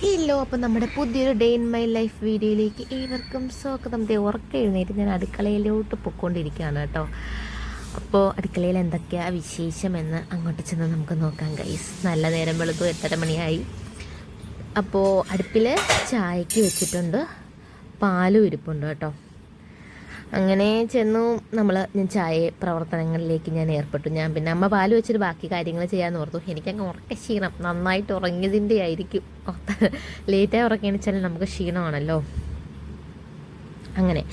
Hello അപ്പോൾ നമ്മുടെ പുതിയൊരു ഡേ ഇൻ മൈ ലൈഫ് വീഡിയോയിലേക്ക് ഏവർക്കും സ്വാഗതം. ദേ ഉറക്കം എഴുന്നേറ്റ് ഞാൻ അടുക്കളയിലോട്ട് പൊയ്ക്കൊണ്ടിരിക്കുകയാണ് കേട്ടോ. അപ്പോൾ അടുക്കളയിൽ എന്തൊക്കെയാണ് വിശേഷമെന്ന് അങ്ങോട്ട് ചെന്ന് നമുക്ക് നോക്കാം ഗൈസ് നല്ല നേരം വെളുത്തു എത്ര മണിയായി. അപ്പോൾ അടുപ്പിൽ ചായക്ക് വെച്ചിട്ടുണ്ട്. പാലും ഇരിപ്പുണ്ട് കേട്ടോ. അങ്ങനെ ചെന്നു. നമ്മൾ ഞാൻ ചായ പ്രവർത്തനങ്ങളിലേക്ക് ഞാൻ ഏർപ്പെട്ടു. ഞാൻ പിന്നെ അമ്മ പാൽ വെച്ചിട്ട് ബാക്കി കാര്യങ്ങൾ ചെയ്യാമെന്ന് ഓർത്തു. എനിക്കങ്ങ് ഉറക്ക ക്ഷീണം. നന്നായിട്ട് ഉറങ്ങിയതിന്റെ ആയിരിക്കും. ലേറ്റായി ഉറക്കിയെന്ന് വെച്ചാൽ നമുക്ക് ക്ഷീണമാണല്ലോ. അങ്ങനെ.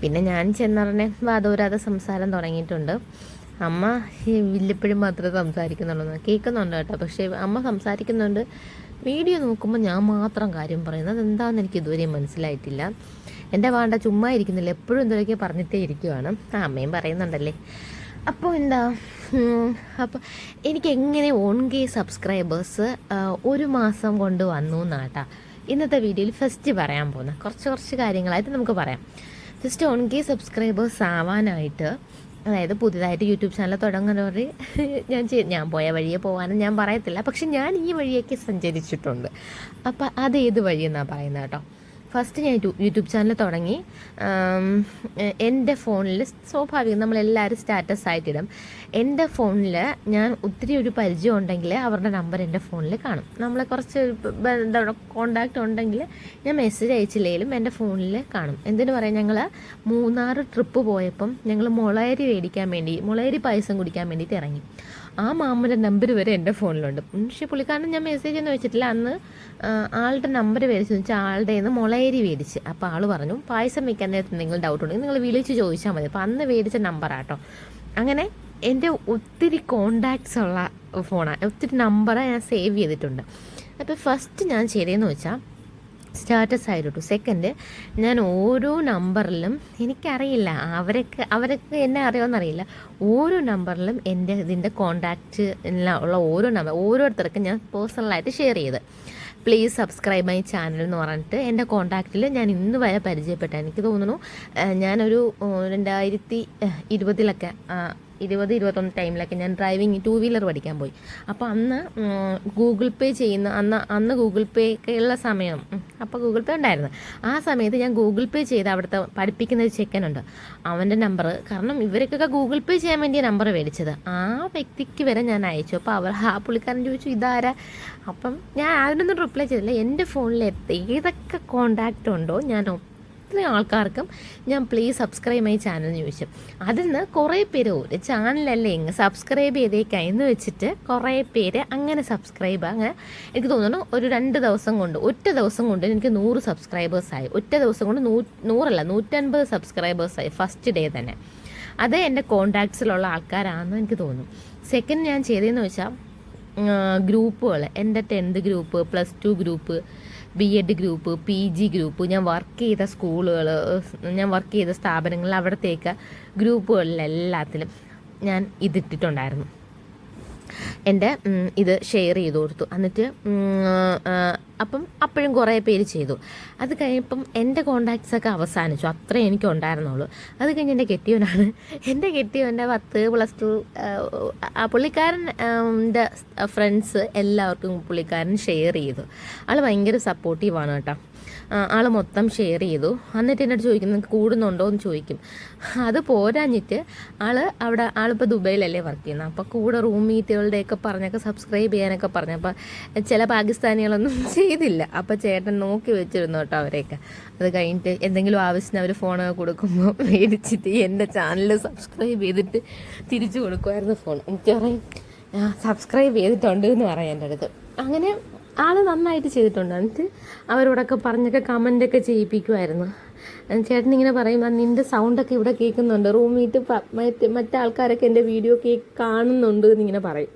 പിന്നെ ഞാൻ ചെന്നറിനെ വാദോരാതെ സംസാരം തുടങ്ങിയിട്ടുണ്ട്. അമ്മ വില്ലപ്പോഴും മാത്രമേ സംസാരിക്കുന്നുള്ളൂ കേൾക്കുന്നുണ്ട് കേട്ടോ. പക്ഷേ അമ്മ സംസാരിക്കുന്നുണ്ട്. വീഡിയോ നോക്കുമ്പോൾ ഞാൻ മാത്രം കാര്യം പറയുന്നത് എന്താണെന്ന് എനിക്ക് ഇതുവരെയും മനസ്സിലായിട്ടില്ല. എന്റെ വാണ്ട ചുമ്മാ ഇരിക്കുന്നില്ല. എപ്പോഴും എന്തൊക്കെ പറഞ്ഞിട്ടേ ഇരിക്കുവാണ്. ആ അമ്മയും പറയുന്നുണ്ടല്ലേ. അപ്പോൾ എന്താ അപ്പോൾ എനിക്ക് എങ്ങനെ ഓൺ കെ സബ്സ്ക്രൈബേഴ്സ് ഒരു മാസം കൊണ്ട് വന്നു എന്നാട്ടാ. ഇന്നത്തെ വീഡിയോയിൽ ഫസ്റ്റ് പറയാൻ പോകുന്ന കുറച്ച് കുറച്ച് കാര്യങ്ങളായിട്ട് നമുക്ക് പറയാം. ഫസ്റ്റ് ഓൺ കെ സബ്സ്ക്രൈബേഴ്സ് ആവാനായിട്ട് അതായത് പുതിയതായിട്ട് യൂട്യൂബ് ചാനൽ തുടങ്ങുന്നവർ ഞാൻ ഞാൻ പോയ വഴിയെ പോകാനും ഞാൻ പറയത്തില്ല. പക്ഷെ ഞാൻ ഈ വഴിയൊക്കെ സഞ്ചരിച്ചിട്ടുണ്ട്. അപ്പോൾ അത് ഏത് വഴിയെന്നാണ് പറയുന്നത് കേട്ടോ. ഫസ്റ്റ് ഞാൻ യൂട്യൂബ് ചാനൽ തുടങ്ങി. എന്റെ ഫോണിൽ സ്വാഭാവികം നമ്മളെല്ലാവരും സ്റ്റാറ്റസ് ആയിട്ടിടും. എന്റെ ഫോണിൽ ഞാൻ ഒത്തിരി ഒരു പരിചയം ഉണ്ടെങ്കിൽ അവരുടെ നമ്പർ എന്റെ ഫോണിൽ കാണും. നമ്മളെ കുറച്ച് എന്താ കോണ്ടാക്റ്റ് ഉണ്ടെങ്കിൽ ഞാൻ മെസ്സേജ് അയച്ചില്ലെങ്കിലും എന്റെ ഫോണിൽ കാണും. എന്തിനു പറയാം ഞങ്ങൾ മൂന്നാർ ട്രിപ്പ് പോയപ്പം ഞങ്ങൾ മുളയരി മേടിക്കാൻ വേണ്ടി മുളയരി പായസം കുടിക്കാൻ വേണ്ടിയിട്ട് ഇറങ്ങി. ആ മാമന്റെ നമ്പർ വരെ എന്റെ ഫോണിലുണ്ട്. പക്ഷേ പുള്ളിക്കാരൻ ഞാൻ മെസ്സേജ് ഒന്നും വെച്ചിട്ടില്ല. അന്ന് ആളുടെ നമ്പർ മേടിച്ചു വെച്ചാൽ ആളുടെ നിന്ന് മുളയരി മേടിച്ച്. അപ്പോൾ ആൾ പറഞ്ഞു പായസം വെക്കാൻ നേരത്തെ എന്തെങ്കിലും ഡൗട്ട് ഉണ്ടെങ്കിൽ നിങ്ങൾ വിളിച്ച് ചോദിച്ചാൽ മതി. അപ്പോൾ അന്ന് മേടിച്ച നമ്പറാട്ടോ അങ്ങനെ എന്റെ ഒത്തിരി കോണ്ടാക്ട്സ് ഉള്ള ഫോണാണ് ഒത്തിരി നമ്പറ് ഞാൻ സേവ് ചെയ്തിട്ടുണ്ട്. അപ്പോൾ ഫസ്റ്റ് ഞാൻ ചെയ്തതെന്ന് വെച്ചാൽ സ്റ്റാറ്റസ് ആയിരുന്നു സെക്കൻഡ് ഞാൻ ഓരോ നമ്പറിലും എനിക്കറിയില്ല. അവരൊക്കെ അവരൊക്കെ എന്നെ അറിയാമെന്നറിയില്ല ഓരോ നമ്പറിലും എന്റെ ഇതിന്റെ കോണ്ടാക്റ്റ് ഉള്ള ഓരോ നമ്പർ ഓരോരുത്തർക്കും ഞാൻ പേഴ്സണലായിട്ട് ഷെയർ ചെയ്ത്. പ്ലീസ് സബ്സ്ക്രൈബ് മൈ ചാനൽ എന്ന് പറഞ്ഞിട്ട് എന്റെ കോണ്ടാക്റ്റിൽ ഞാൻ ഇന്ന് വരെ പരിചയപ്പെട്ട എനിക്ക് തോന്നുന്നു ഞാനൊരു രണ്ടായിരത്തി ഇരുപതിലൊക്കെ ഇരുപത് ഇരുപത്തൊന്ന് ടൈമിലൊക്കെ ഞാൻ ഡ്രൈവിങ് ടു വീലർ പഠിക്കാൻ പോയി. അപ്പോൾ അന്ന് ഗൂഗിൾ പേ ചെയ്യുന്ന അന്ന് അന്ന് ഗൂഗിൾ പേ ഉള്ള സമയം അപ്പോൾ ഗൂഗിൾ പേ ഉണ്ടായിരുന്നു. ആ സമയത്ത് ഞാൻ ഗൂഗിൾ പേ ചെയ്ത് അവിടുത്തെ പഠിപ്പിക്കുന്ന ഒരു ചെക്കനുണ്ട് അവന്റെ നമ്പർ കാരണം ഇവരൊക്കെ ഗൂഗിൾ പേ ചെയ്യാൻ വേണ്ടിയ നമ്പർ മേടിച്ചത്. ആ വ്യക്തിക്ക് വരെ ഞാൻ അയച്ചു. അപ്പോൾ അവർ ആ പുള്ളിക്കാരൻ ചോദിച്ചു ഇതാരാ? അപ്പം ഞാൻ അതിനൊന്നും റിപ്ലൈ ചെയ്തില്ല. എന്റെ ഫോണിൽ ഏതൊക്കെ കോണ്ടാക്റ്റ് ഉണ്ടോ ഞാൻ അത്രയും ആൾക്കാർക്കും ഞാൻ പ്ലീസ് സബ്സ്ക്രൈബ് മൈ ചാനൽ എന്ന് ചോദിച്ചു. അതിൽ നിന്ന് കുറേ പേര് ഒരു ചാനലല്ലേ ഇങ്ങ് സബ്സ്ക്രൈബ് ചെയ്തേക്കാം എന്ന് വെച്ചിട്ട് കുറേ പേര് അങ്ങനെ സബ്സ്ക്രൈബ് അങ്ങനെ എനിക്ക് തോന്നുന്നു ഒരു രണ്ട് ദിവസം കൊണ്ട് ഒറ്റ ദിവസം കൊണ്ട് എനിക്ക് നൂറ് സബ്സ്ക്രൈബേഴ്സായി ഒറ്റ ദിവസം കൊണ്ട് നൂ നൂറല്ല നൂറ്റൻപത് സബ്സ്ക്രൈബേഴ്സായി ഫസ്റ്റ് ഡേ തന്നെ. അത് എന്റെ കോണ്ടാക്ട്സിലുള്ള ആൾക്കാരാണെന്ന് എനിക്ക് തോന്നുന്നു. സെക്കൻഡ് ഞാൻ ചെയ്തതെന്ന് വെച്ചാൽ ഗ്രൂപ്പുകൾ എന്റെ tenth group plus two group B Ed group P G group ഞാൻ വർക്ക് ചെയ്ത സ്കൂളുകൾ ഞാൻ വർക്ക് ചെയ്ത സ്ഥാപനങ്ങൾ അവിടത്തേക്ക് ഗ്രൂപ്പുകളിലെല്ലാത്തിലും ഞാൻ ഇതിട്ടിട്ടുണ്ടായിരുന്നു. എന്റെ ഇത് ഷെയർ ചെയ്തു കൊടുത്തു. എന്നിട്ട് അപ്പം അപ്പോഴും കുറേ പേര് ചെയ്തു. അത് കഴിഞ്ഞപ്പം എന്റെ കോണ്ടാക്ട്സൊക്കെ അവസാനിച്ചു. അത്രേ എനിക്ക് ഉണ്ടായിരുന്നുള്ളൂ. അത് കഴിഞ്ഞ് എന്റെ കെട്ടിയവനാണ്. എന്റെ കെട്ടിയവന്റെ പത്ത് പ്ലസ് ടു പുള്ളിക്കാരന്റെ ഫ്രണ്ട്സ് എല്ലാവർക്കും പുള്ളിക്കാരൻ ഷെയർ ചെയ്തു. ആൾ ഭയങ്കര സപ്പോർട്ടീവാണ് കേട്ടോ. ആൾ മൊത്തം ഷെയർ ചെയ്തു. എന്നിട്ട് എന്നോട് ചോദിക്കും നിങ്ങൾക്ക് കൂടുന്നുണ്ടോ? എന്ന് ചോദിക്കും. അത് പോരാഞ്ഞിട്ട് ആൾ അവിടെ ആളിപ്പോൾ ദുബൈയിലല്ലേ വർക്ക് ചെയ്യുന്നത് അപ്പോൾ കൂടെ റൂം മീറ്റുകളുടെയൊക്കെ പറഞ്ഞൊക്കെ സബ്സ്ക്രൈബ് ചെയ്യാനൊക്കെ പറഞ്ഞു. അപ്പോൾ ചില പാകിസ്ഥാനികളൊന്നും ചെയ്തില്ല. അപ്പോൾ ചേട്ടൻ നോക്കി വെച്ചിരുന്നു കേട്ടോ അവരെയൊക്കെ. അത് കഴിഞ്ഞിട്ട് എന്തെങ്കിലും ആവശ്യത്തിന് അവർ ഫോൺ കൊടുക്കുമ്പോൾ മേടിച്ചിട്ട് എന്റെ ചാനൽ സബ്സ്ക്രൈബ് ചെയ്തിട്ട് തിരിച്ചു കൊടുക്കുമായിരുന്നു ഫോൺ എനിക്ക് പറയും സബ്സ്ക്രൈബ് ചെയ്തിട്ടുണ്ട് എന്ന് പറയാം എന്റെ അടുത്ത്. അങ്ങനെ ആൾ നന്നായിട്ട് ചെയ്തിട്ടുണ്ട്. എന്നിട്ട് അവരോടൊക്കെ പറഞ്ഞൊക്കെ കമന്റൊക്കെ ചെയ്യിപ്പിക്കുമായിരുന്നു ചേട്ടൻ ഇങ്ങനെ പറയും നിന്റെ സൗണ്ടൊക്കെ ഇവിടെ കേൾക്കുന്നുണ്ട്. റൂമിട്ട് മറ്റ് മറ്റാൾക്കാരൊക്കെ എന്റെ വീഡിയോ കേക്ക് കാണുന്നുണ്ട് എന്നിങ്ങനെ പറയും.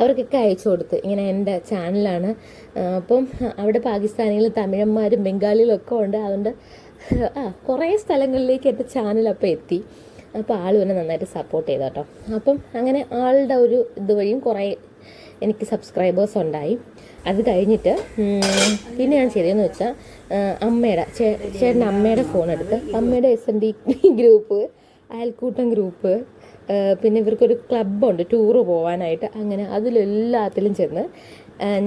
അവർക്കൊക്കെ അയച്ചു കൊടുത്ത്. ഇങ്ങനെ എന്റെ ചാനലാണ് അപ്പം അവിടെ പാകിസ്ഥാനികൾ തമിഴന്മാരും ബംഗാളികളൊക്കെ ഉണ്ട്. അതുകൊണ്ട് ആ കുറേ സ്ഥലങ്ങളിലേക്ക് എന്റെ ചാനൽ അപ്പോൾ എത്തി. അപ്പോൾ ആൾ എന്നെ നന്നായിട്ട് സപ്പോർട്ട് ചെയ്തു കേട്ടോ. അപ്പം അങ്ങനെ ആളുടെ ഒരു ഇതുവഴിയും കുറേ എനിക്ക് സബ്സ്ക്രൈബേഴ്സ് ഉണ്ടായി. അത് കഴിഞ്ഞിട്ട് പിന്നെ ഞാൻ ചെയ്തതെന്ന് വെച്ചാൽ അമ്മയുടെ ചേട്ടന്റെ അമ്മയുടെ ഫോൺ എടുത്ത് അമ്മയുടെ എസ് എൻ ഡി ഗ്രൂപ്പ് അയൽക്കൂട്ടം ഗ്രൂപ്പ് പിന്നെ ഇവർക്കൊരു ക്ലബ്ബുണ്ട് ടൂറ് പോകാനായിട്ട് അങ്ങനെ അതിലെല്ലാത്തിലും ചെന്ന്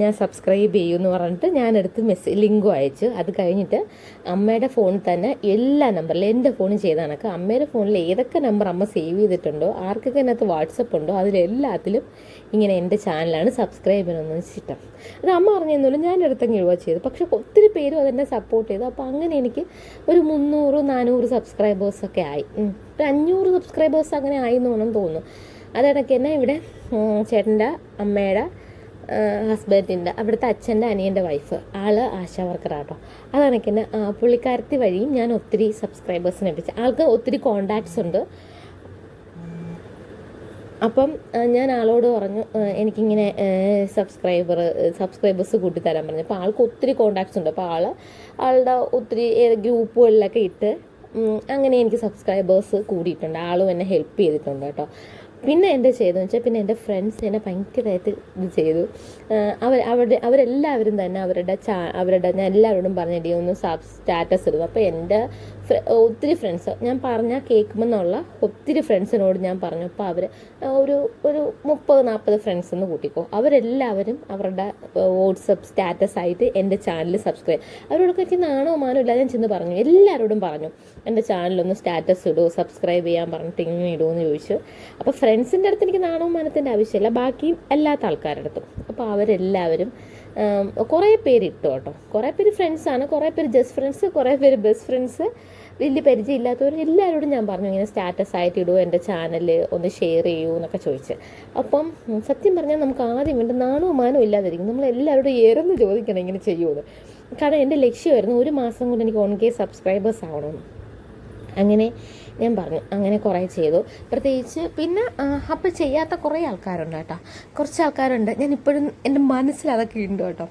ഞാൻ സബ്സ്ക്രൈബ് ചെയ്യൂ എന്ന് പറഞ്ഞിട്ട് ഞാനെടുത്ത് മെസ്സേജ് ലിങ്കും അയച്ചു അത് കഴിഞ്ഞിട്ട് അമ്മയുടെ ഫോണിൽ തന്നെ എല്ലാ നമ്പറിലും എന്റെ ഫോണിൽ ചെയ്ത കണക്ക്. അമ്മയുടെ ഫോണിൽ ഏതൊക്കെ നമ്പർ അമ്മ സേവ് ചെയ്തിട്ടുണ്ടോ ആർക്കൊക്കെ അതിനകത്ത് വാട്സപ്പ് ഉണ്ടോ അതിലെല്ലാത്തിലും ഇങ്ങനെ എന്റെ ചാനലാണ് സബ്സ്ക്രൈബ് ചെയ്യണമെന്ന് വെച്ചിട്ട്. അത് അമ്മ പറഞ്ഞൊന്നുമില്ല ഞാൻ എടുത്തങ്ങ് എഴുതുക ചെയ്തു പക്ഷേ ഒത്തിരി പേരും അതെന്നെ സപ്പോർട്ട് ചെയ്തു. അപ്പോൾ അങ്ങനെ എനിക്ക് ഒരു മുന്നൂറ് നാനൂറ് സബ്സ്ക്രൈബേഴ്സൊക്കെ ആയി. ഒരു അഞ്ഞൂറ് സബ്സ്ക്രൈബേഴ്സ് അങ്ങനെ ആയി എന്ന് വേണം തോന്നുന്നു. അതിടയ്ക്ക് തന്നെ ഇവിടെ ചേട്ടന്റെ അമ്മയുടെ ഹസ്ബൻഡിന്റെ അവിടുത്തെ അച്ഛന്റെ അനിയന്റെ വൈഫ് ആൾ ആശാ വർക്കറാട്ടോ തന്നെ ആ, പുള്ളിക്കാരത്തി വഴിയും ഞാൻ ഒത്തിരി സബ്സ്ക്രൈബേഴ്സിനെ ലഭിച്ചു ആൾക്ക് ഒത്തിരി കോണ്ടാക്ട്സ് ഉണ്ട്. അപ്പം ഞാൻ ആളോട് പറഞ്ഞു എനിക്കിങ്ങനെ സബ്സ്ക്രൈബർ സബ്സ്ക്രൈബേഴ്സ് കൂട്ടിത്തരാൻ പറഞ്ഞു. അപ്പോൾ ആൾക്ക് ഒത്തിരി കോണ്ടാക്ട്സ് ഉണ്ട്. അപ്പോൾ ആൾ ആളുടെ ഒത്തിരി ഗ്രൂപ്പുകളിലൊക്കെ ഇട്ട് അങ്ങനെ എനിക്ക് സബ്സ്ക്രൈബേഴ്സ് കൂടിയിട്ടുണ്ട്. ആളും എന്നെ ഹെൽപ്പ് ചെയ്തിട്ടുണ്ട് കേട്ടോ. പിന്നെ എന്റെ ചെയ്തതെന്ന് വെച്ചാൽ പിന്നെ എന്റെ ഫ്രണ്ട്സ് എന്നെ ഭയങ്കരമായിട്ട് ഇത് ചെയ്തു. അവർ അവരുടെ അവരെല്ലാവരും തന്നെ അവരുടെ ചാ അവരുടെ ഞാൻ എല്ലാവരോടും പറഞ്ഞിട്ട് ഒന്ന് സബ് സ്റ്റാറ്റസ് ഇടുന്നു അപ്പോൾ എന്റെ ഒത്തിരി ഫ്രണ്ട്സ് ഞാൻ പറഞ്ഞാൽ കേൾക്കുമെന്നുള്ള ഒത്തിരി ഫ്രണ്ട്സിനോട് ഞാൻ പറഞ്ഞു. അപ്പോൾ അവർ ഒരു ഒരു മുപ്പത് നാൽപ്പത് ഫ്രണ്ട്സ് എന്ന് കൂട്ടിക്കോ. അവരെല്ലാവരും അവരുടെ വാട്സപ്പ് സ്റ്റാറ്റസ് ആയിട്ട് എന്റെ ചാനൽ സബ്സ്ക്രൈബ് അവരോടൊക്കെ നാണോ മാനോ ഇല്ലാതെ ഞാൻ ചെന്ന് പറഞ്ഞു. എല്ലാവരോടും പറഞ്ഞു. എന്റെ ചാനലൊന്ന് സ്റ്റാറ്റസ് ഇടുമോ സബ്സ്ക്രൈബ് ചെയ്യാൻ പറഞ്ഞിട്ട് ഇങ്ങനെ ഇടുമെന്ന് ചോദിച്ചു. അപ്പോൾ ഫ്രണ്ട്സിന്റെ അടുത്ത് എനിക്ക് നാണോ മാനത്തിന്റെ ആവശ്യമില്ല. ബാക്കി എല്ലാത്ത ആൾക്കാരുടെ അടുത്തും. അപ്പോൾ അവരെല്ലാവരും കുറേ പേര് ഇട്ടു കേട്ടോ. കുറേ പേര് ഫ്രണ്ട്സാണ് കുറേ പേര് ജസ്റ്റ് ഫ്രണ്ട്സ് കുറേ പേര് ബെസ്റ്റ് ഫ്രണ്ട്സ് വലിയ പരിചയമില്ലാത്തവർ എല്ലാവരോടും ഞാൻ പറഞ്ഞു ഇങ്ങനെ സ്റ്റാറ്റസ് ആയിട്ട് ഇടുമോ എന്റെ ചാനൽ ഒന്ന് ഷെയർ ചെയ്യൂ എന്നൊക്കെ ചോദിച്ച്. അപ്പം സത്യം പറഞ്ഞാൽ നമുക്ക് ആദ്യം വേണ്ട നാണോ മാനോ ഇല്ലാതിരിക്കും. നമ്മൾ എല്ലാവരോടും ഏറെന്ന് ചോദിക്കണം ഇങ്ങനെ ചെയ്യുമെന്ന്. കാരണം എന്റെ ലക്ഷ്യമായിരുന്നു ഒരു മാസം കൊണ്ട് എനിക്ക് ഓൺ കെ സബ്സ്ക്രൈബേഴ്സ് ആവണമെന്ന്. അങ്ങനെ ഞാൻ പറഞ്ഞു അങ്ങനെ കുറേ ചെയ്തു. പ്രത്യേകിച്ച് പിന്നെ അപ്പോൾ ചെയ്യാത്ത കുറേ ആൾക്കാരുണ്ട് കേട്ടോ. കുറച്ച് ആൾക്കാരുണ്ട്. ഞാൻ ഇപ്പോഴും എന്റെ മനസ്സിൽ അതൊക്കെ ഉണ്ട് കേട്ടോ.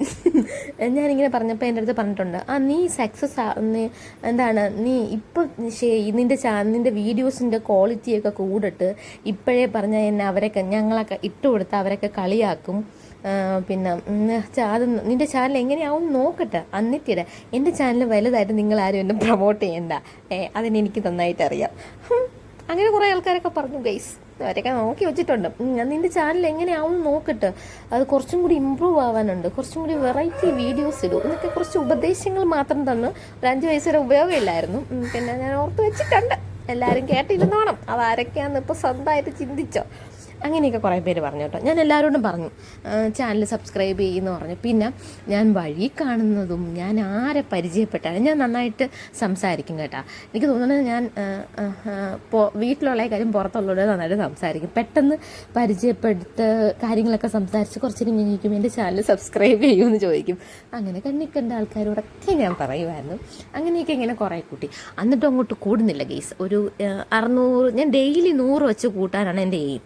ഞാനിങ്ങനെ പറഞ്ഞപ്പോൾ എന്റെ അടുത്ത് പറഞ്ഞിട്ടുണ്ട് ആ നീ സക്സസ് എന്താണ് നീ ഇപ്പോൾ നിന്റെ നിന്റെ വീഡിയോസിന്റെ ക്വാളിറ്റിയൊക്കെ കൂടിട്ട് ഇപ്പോഴേ പറഞ്ഞാൽ എന്നെ അവരൊക്കെ ഞങ്ങളൊക്കെ ഇട്ടുകൊടുത്ത് അവരൊക്കെ കളിയാക്കും. പിന്നെ അത് നിന്റെ ചാനൽ എങ്ങനെയാവും നോക്കട്ടെ എന്നിട്ടിട എന്റെ ചാനൽ വലുതായിട്ട് നിങ്ങൾ ആരും എന്നെ പ്രൊമോട്ട് ചെയ്യണ്ട. ഏ, അതിനെനിക്ക് നന്നായിട്ട് അറിയാം. അങ്ങനെ കുറേ ആൾക്കാരൊക്കെ പറഞ്ഞു ഗൈസ് അവരൊക്കെ നോക്കി വെച്ചിട്ടുണ്ട്. നിന്റെ ചാനൽ എങ്ങനെയാവും നോക്കട്ടെ. അത് കുറച്ചും കൂടി ഇമ്പ്രൂവ് ആവാനുണ്ട്. കുറച്ചും കൂടി വെറൈറ്റി വീഡിയോസ് ഇടും. എന്നൊക്കെ കുറച്ച് ഉപദേശങ്ങൾ മാത്രം തന്ന് ഒരു അഞ്ച് വയസ്സ് വരെ ഉപയോഗമില്ലായിരുന്നു. പിന്നെ ഞാൻ ഓർത്ത് വെച്ചിട്ടുണ്ട്. എല്ലാവരും കേട്ടിരുന്നോണം. അതാരൊക്കെയാണെന്ന് ഇപ്പോൾ സ്വന്തമായിട്ട് ചിന്തിച്ചോ? അങ്ങനെയൊക്കെ കുറേ പേര് പറഞ്ഞു കേട്ടോ. ഞാൻ എല്ലാവരോടും പറഞ്ഞു. ചാനൽ സബ്സ്ക്രൈബ് ചെയ്യുമെന്ന് പറഞ്ഞു. പിന്നെ ഞാൻ വഴി കാണുന്നതും ഞാൻ ആരെ പരിചയപ്പെട്ടാലും ഞാൻ നന്നായിട്ട് സംസാരിക്കും കേട്ടോ. എനിക്ക് തോന്നുന്നത് ഞാൻ വീട്ടിലുള്ള കാര്യം പുറത്തുള്ളവരോട് നന്നായിട്ട് സംസാരിക്കും. പെട്ടെന്ന് പരിചയപ്പെട്ട് കാര്യങ്ങളൊക്കെ സംസാരിച്ച് കുറച്ചേരം ചോദിക്കും എന്റെ ചാനൽ സബ്സ്ക്രൈബ് ചെയ്യുമെന്ന് ചോദിക്കും. അങ്ങനെ കണ്ണിക്കണ്ട ആൾക്കാരോടൊക്കെ ഞാൻ പറയുമായിരുന്നു. അങ്ങനെയൊക്കെ ഇങ്ങനെ കുറേ കൂട്ടി. എന്നിട്ടും അങ്ങോട്ട് കൂടുന്നില്ല ഗെയ്സ് ഒരു അറുന്നൂറ് ഞാൻ ഡെയിലി നൂറ് വെച്ച് കൂട്ടാനാണ് എന്റെ എയിം